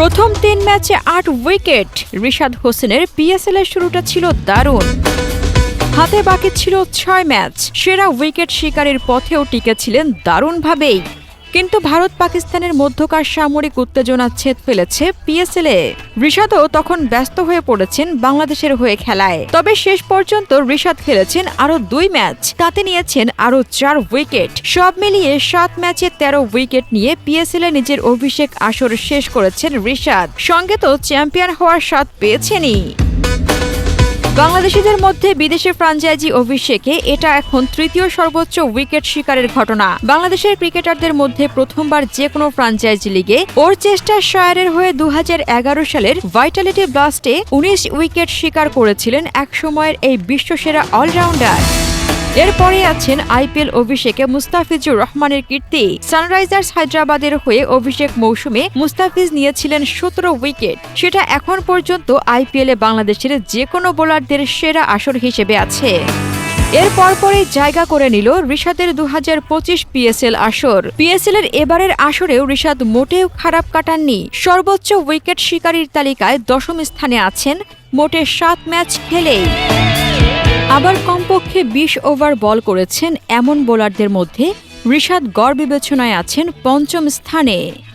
প্রথম তিন ম্যাচে আট উইকেট। রিশাদ হোসেনের পিএসএল এর শুরুটা ছিল দারুণ। হাতে বাকি ছিল ছয় ম্যাচ। সেরা উইকেট শিকারের পথেও টিকেছিলেন দারুণভাবেই। কিন্তু ভারত পাকিস্তানের মধ্যকার সামরিক উত্তেজনা ছেদ ফেলেছে পিএসএলএ। ঋষাদও তখন ব্যস্ত হয়ে পড়েছেন বাংলাদেশের হয়ে খেলায়। তবে শেষ পর্যন্ত ঋষাদ খেলেছেন আরও দুই ম্যাচ। তাতে নিয়েছেন আরও চার উইকেট। সব মিলিয়ে সাত ম্যাচে তেরো উইকেট নিয়ে পিএসএল এ নিজের অভিষেক আসর শেষ করেছেন ঋষাদ সঙ্গে তো চ্যাম্পিয়ন হওয়ার স্বাদ পেয়েছেনই। বাংলাদেশিদের মধ্যে বিদেশে ফ্রাঞ্চাইজি অভিষেকে এটা এখন তৃতীয় সর্বোচ্চ উইকেট শিকারের ঘটনা। বাংলাদেশের ক্রিকেটারদের মধ্যে প্রথমবার যে কোনো ফ্রাঞ্চাইজি লিগে ওর চেষ্টা শায়ারের হয়ে দু হাজার এগারো সালের ভাইটালিটি ব্লাস্টে উনিশ উইকেট শিকার করেছিলেন একসময়ের এই বিশ্বসেরা অলরাউন্ডার। এরপরে আছেন আইপিএল অভিষেকে মুস্তাফিজুর রহমানের কীর্তি। সানরাইজার্স হায়দ্রাবাদের হয়ে অভিষেক মৌসুমে মুস্তাফিজ নিয়েছিলেন সতেরো উইকেট। সেটা এখন পর্যন্ত আইপিএলে বাংলাদেশের যে কোনো বোলারদের সেরা আসর হিসেবে আছে। এর পরপরই জায়গা করে নিল ঋষাদের দু হাজার পঁচিশ পিএসএল আসর। পিএসএল এর এবারের আসরেও ঋষাদ মোটেও খারাপ কাটাননি। সর্বোচ্চ উইকেট শিকারীর তালিকায় দশম স্থানে আছেন, মোটে সাত ম্যাচ খেলেই। আবার কমপক্ষে বিশ ওভার বল করেছেন এমন বোলারদের মধ্যে ঋষাদ গড় বিবেচনায় আছেন পঞ্চম স্থানে।